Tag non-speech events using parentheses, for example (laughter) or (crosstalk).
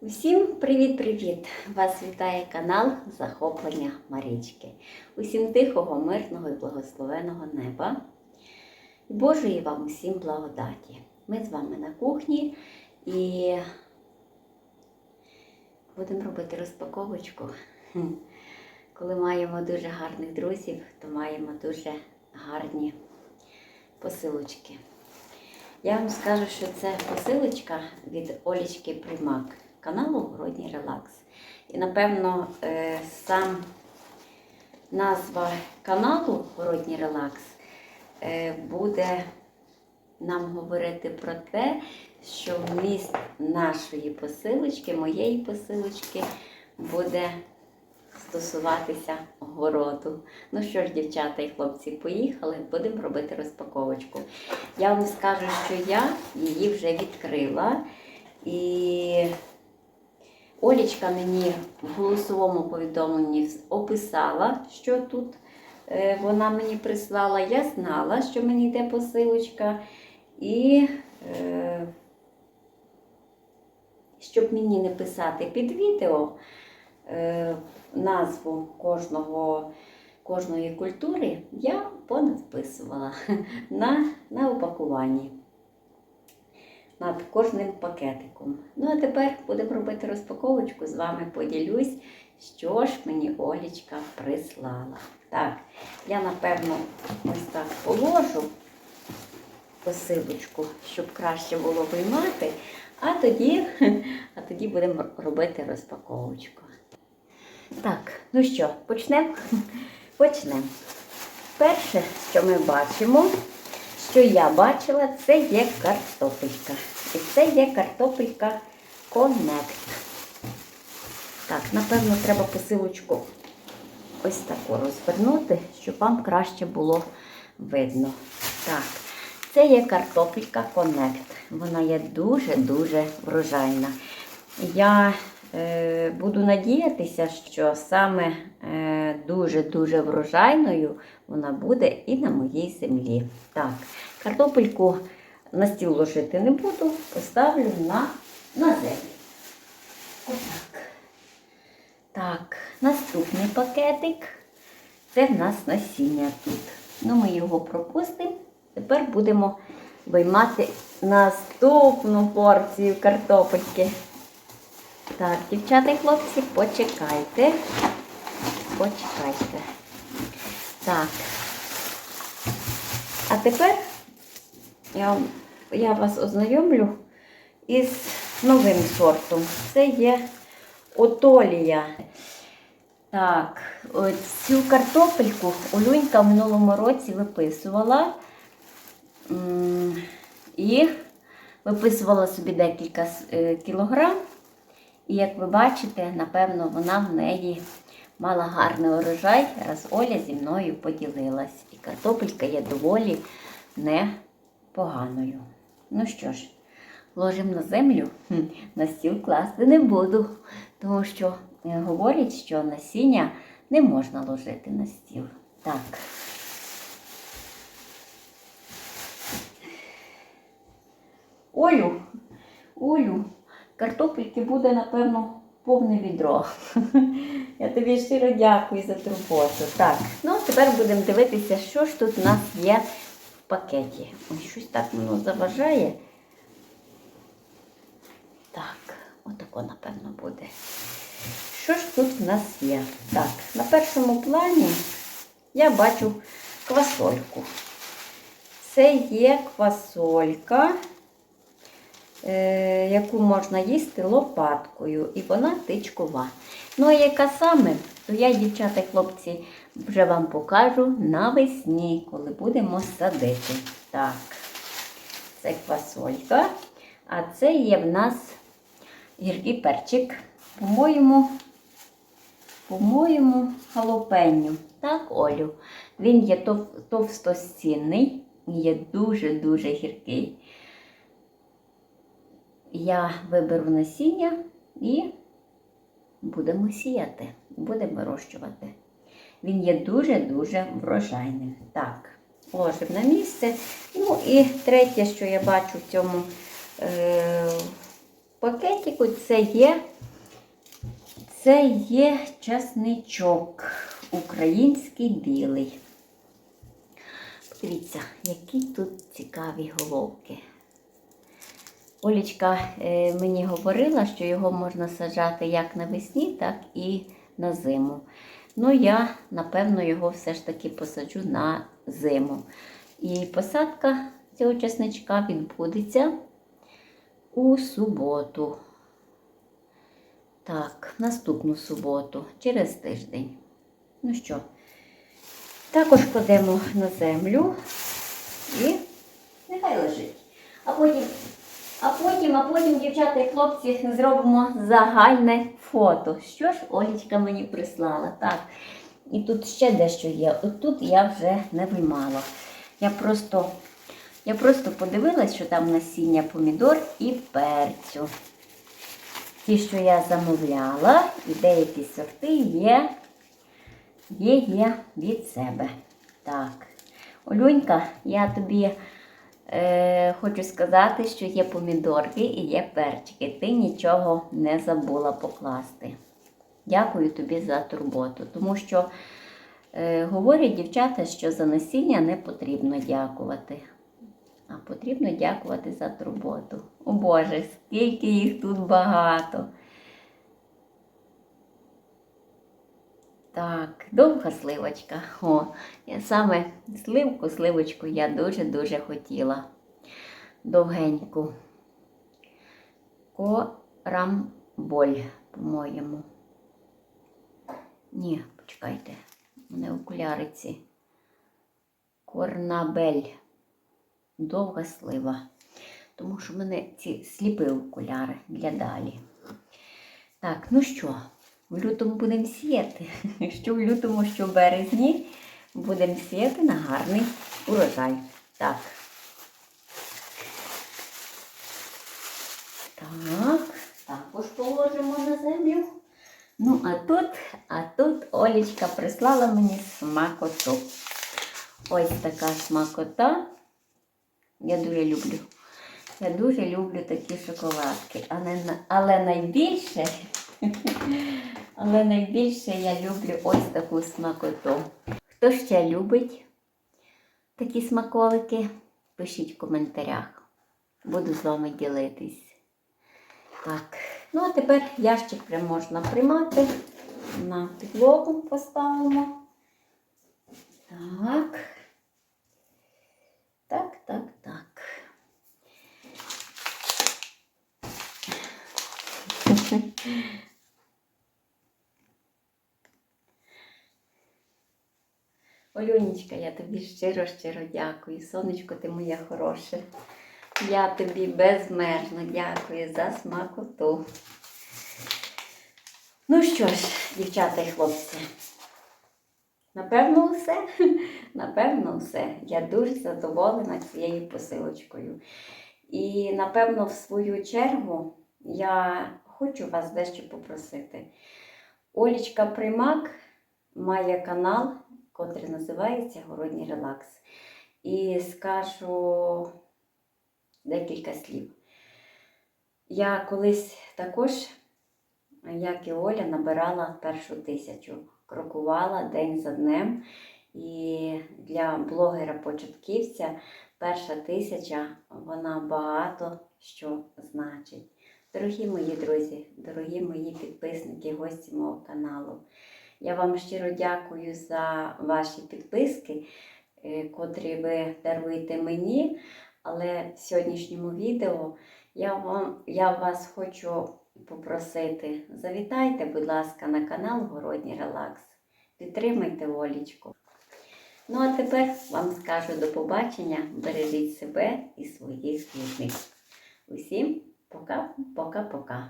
Усім привіт-привіт! Вас вітає канал Захоплення Марічки. Усім тихого, мирного і благословеного неба. Божої вам усім благодаті. Ми з вами на кухні і будемо робити розпаковочку. Коли маємо дуже гарних друзів, то маємо дуже гарні посилочки. Я вам скажу, що це посилочка від Олічки Примак каналу Городній Релакс. І напевно е, сам назва каналу Городній Релакс е, буде нам говорити про те, що вміст нашої посилочки, моєї посилочки, буде стосуватися городу. Ну що ж, дівчата і хлопці, поїхали, будемо робити розпаковочку. Я вам скажу, що я її вже відкрила. І Олічка мені в голосовому повідомленні описала, що тут е, вона мені прислала. Я знала, що мені йде посилочка. І е, щоб мені не писати під відео е, назву кожного, кожної культури, я понадписувала (laughs) на, на упакуванні над кожним пакетиком. Ну, а тепер будемо робити розпаковочку, з вами поділюсь, що ж мені Олічка прислала. Так, я, напевно, ось так положу посилочку, щоб краще було виймати, а тоді, (laughs) а тоді будемо робити розпаковочку. Так, ну що, почнемо? (laughs) Почнемо. Перше, що ми бачимо, що я бачила, це є картопелька. І це є картопелька Connect. Так, напевно, треба посилочку ось таку розвернути, щоб вам краще було видно. Так, це є картопелька Connect. Вона є дуже-дуже врожайна. Я буду надіятися, що саме е, дуже-дуже врожайною вона буде і на моїй землі. Так, картопельку на стіл ложити не буду, поставлю на, на землю. Отак. Так, наступний пакетик. Це в нас насіння тут. Ну, ми його пропустимо. Тепер будемо виймати наступну порцію картопельки. Так, дівчата і хлопці, почекайте. Почекайте. Так. А тепер я, я вас ознайомлю із новим сортом. Це є отолія. Так, цю картопельку Олюнька в минулому році виписувала. І виписувала собі декілька е, кілограм. І як ви бачите, напевно, вона в неї мала гарний урожай, раз Оля зі мною поділилась. І картопелька є доволі непоганою. Ну що ж, ложимо на землю, на стіл класти не буду, тому що е, говорять, що насіння не можна ложити на стіл. Так. Олю, Олю, картопельки буде, напевно, повне відро. (laughs) Я тобі щиро дякую за турботу. Так, ну тепер будемо дивитися, що ж тут у нас є в пакеті. Ой, щось так воно заважає. Так, отако, напевно, буде. Що ж тут в нас є? Так, на першому плані я бачу квасольку. Це є квасолька яку можна їсти лопаткою, і вона тичкова. Ну, а яка саме, то я, дівчата і хлопці, вже вам покажу навесні, коли будемо садити. Так, це квасолька, а це є в нас гіркий перчик. По-моєму, по-моєму, халопеню. Так, Олю. Він є тов- товстостінний, є дуже-дуже гіркий я виберу насіння і будемо сіяти, будемо вирощувати. Він є дуже-дуже врожайним. Так, ложимо на місце. Ну і третє, що я бачу в цьому е, пакетику це є, це є часничок український білий. Дивіться, які тут цікаві головки. Олічка е, мені говорила, що його можна саджати як навесні, так і на зиму. Ну, я, напевно, його все ж таки посаджу на зиму. І посадка цього чесничка відбудеться у суботу. Так, наступну суботу, через тиждень. Ну що, також кладемо на землю і нехай лежить. А потім, а потім, а потім, дівчата і хлопці, зробимо загальне фото. Що ж Олічка мені прислала? Так. І тут ще дещо є. От тут я вже не виймала. Я просто, я просто подивилась, що там насіння помідор і перцю. Ті, що я замовляла, і деякі сорти є, є, є від себе. Так. Олюнька, я тобі е, хочу сказати, що є помідорки і є перчики. Ти нічого не забула покласти. Дякую тобі за турботу, тому що е, говорять дівчата, що за насіння не потрібно дякувати. А потрібно дякувати за турботу. О Боже, скільки їх тут багато. Так, довга сливочка. О, я саме сливку, сливочку я дуже-дуже хотіла. Довгеньку. Корамболь, по-моєму. Ні, почекайте, у мене окуляриці. Корнабель. Довга слива. Тому що в мене ці сліпі окуляри для далі. Так, ну що, в лютому будемо сіяти. (laughs) Що в лютому, що в березні будемо сіяти на гарний урожай. Так. Так, також положимо на землю. Ну, а тут, а тут Олічка прислала мені смакоту. Ось така смакота. Я дуже люблю. Я дуже люблю такі шоколадки. Але, але найбільше, (laughs) але найбільше я люблю ось таку смакоту. Хто ще любить такі смаколики? Пишіть в коментарях. Буду з вами ділитись. Так, ну а тепер ящик прям можна приймати. На підлогу поставимо. Так так, так. Олюнечка, я тобі щиро-щиро дякую. Сонечко, ти моє хороше. Я тобі безмежно дякую за смакоту. Ну що ж, дівчата і хлопці, напевно, все. (laughs) Напевно, все. Я дуже задоволена цією посилочкою. І, напевно, в свою чергу я хочу вас дещо попросити. Олічка Примак має канал, котрий називається Городній релакс. І скажу декілька слів. Я колись також, як і Оля, набирала першу тисячу, крокувала день за днем. І для блогера-початківця перша тисяча, вона багато що значить. Дорогі мої друзі, дорогі мої підписники, гості мого каналу. Я вам щиро дякую за ваші підписки, е, котрі ви даруєте мені. Але в сьогоднішньому відео я, вам, я вас хочу попросити, завітайте, будь ласка, на канал Городній Релакс. Підтримайте Олічку. Ну а тепер вам скажу до побачення. Бережіть себе і своїх рідних. Усім пока-пока-пока.